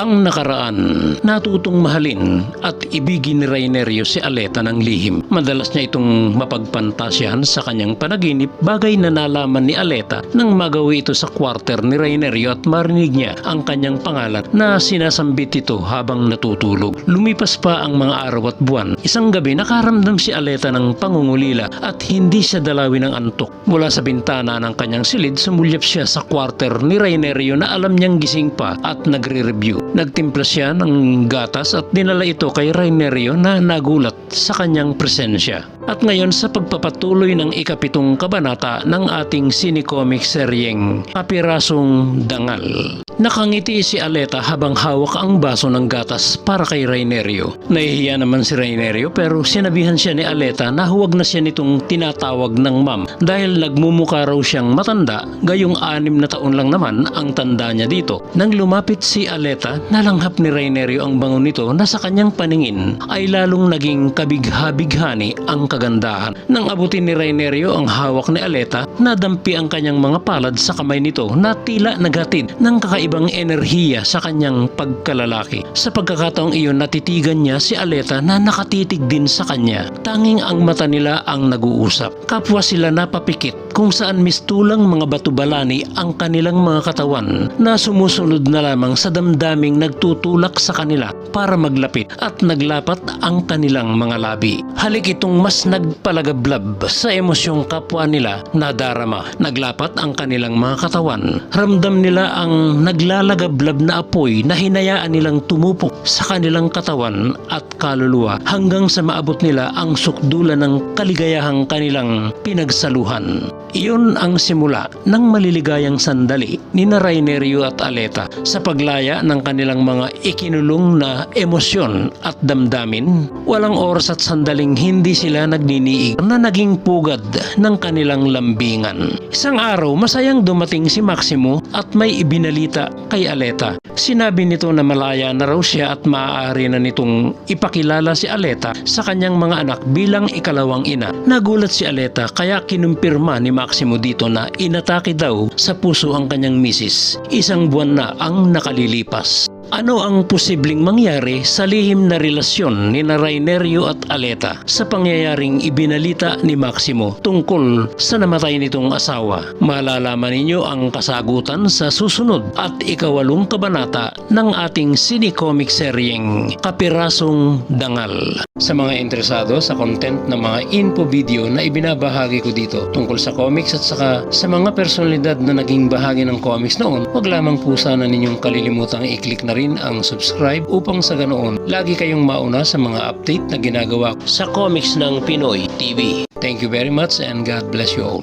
Ang nakaraan, natutong mahalin at ibigin ni Rainerio si Aleta ng lihim. Madalas niya itong mapagpantasyahan sa kanyang panaginip bagay na nalaman ni Aleta nang magawi ito sa kwarter ni Rainerio at marinig niya ang kanyang pangalan na sinasambit ito habang natutulog. Lumipas pa ang mga araw at buwan. Isang gabi nakaramdam si Aleta ng pangungulila at hindi siya dalawin ng antok. Mula sa bintana ng kanyang silid, sumulyap siya sa kwarter ni Rainerio na alam niyang gising pa at nagre-review. Nagtimpla siya ng gatas at dinala ito kay Rainerio na nagulat sa kanyang presensya. At ngayon sa pagpapatuloy ng ikapitong kabanata ng ating sinicomic seryeng Kapirasong Dangal. Nakangiti si Aleta habang hawak ang baso ng gatas para kay Rainerio. Nahihiya naman si Rainerio pero sinabihan siya ni Aleta na huwag na siya nitong tinatawag ng ma'am dahil nagmumuka raw siyang matanda gayong anim na taon lang naman ang tanda niya dito. Nang lumapit si Aleta, nalanghap ni Rainerio ang bango nito na sa kanyang paningin ay lalong naging kabigha-bighani ang kagandahan. Nang abutin ni Rainerio ang hawak ni Aleta, nadampi ang kanyang mga palad sa kamay nito na tila naghatid ng kakaibang enerhiya sa kanyang pagkalalaki. Sa pagkakataong iyon natitigan niya si Aleta na nakatitig din sa kanya. Tanging ang mata nila ang nag-uusap. Kapwa sila napapikit kung saan mistulang mga batubalani ang kanilang mga katawan na sumusunod na lamang sa damdaming nagtutulak sa kanila para maglapit at naglapat ang kanilang mga labi. Halik itong mas nagpalagablab sa emosyong kapwa nila na darama. Naglapat ang kanilang mga katawan. Ramdam nila ang naglalagablab na apoy na hinayaan nilang tumupok sa kanilang katawan at kaluluwa hanggang sa maabot nila ang sukdulan ng kaligayahang kanilang pinagsaluhan. Iyon ang simula ng maliligayang sandali ni Rainerio at Aleta sa paglaya ng kanilang mga ikinulong na emosyon at damdamin. Walang oras at sandaling hindi sila nagniniig na naging pugad ng kanilang lambingan. Isang araw, masayang dumating si Maximo at may ibinalita kay Aleta. Sinabi nito na malaya na raw siya at maaari na nitong ipakilala si Aleta sa kanyang mga anak bilang ikalawang ina. Nagulat si Aleta kaya kinumpirma ni Maximo dito na inatake daw sa puso ang kanyang misis. Isang buwan na ang nakalilipas. Ano ang posibleng mangyari sa lihim na relasyon ni na Rainerio at Aleta sa pangyayaring ibinalita ni Maximo tungkol sa namatay nitong asawa? Malalaman ninyo ang kasagutan sa susunod at ikawalong kabanata ng ating sinicomic seryeng Kapirasong Dangal. Sa mga interesado sa content ng mga info video na ibinabahagi ko dito tungkol sa comics at saka sa mga personalidad na naging bahagi ng comics noon, wag lamang po sana ninyong kalilimutang i-click na rin ang subscribe upang sa ganoon lagi kayong mauna sa mga update na ginagawa sa comics ng Pinoy TV. Thank you very much and God bless you all.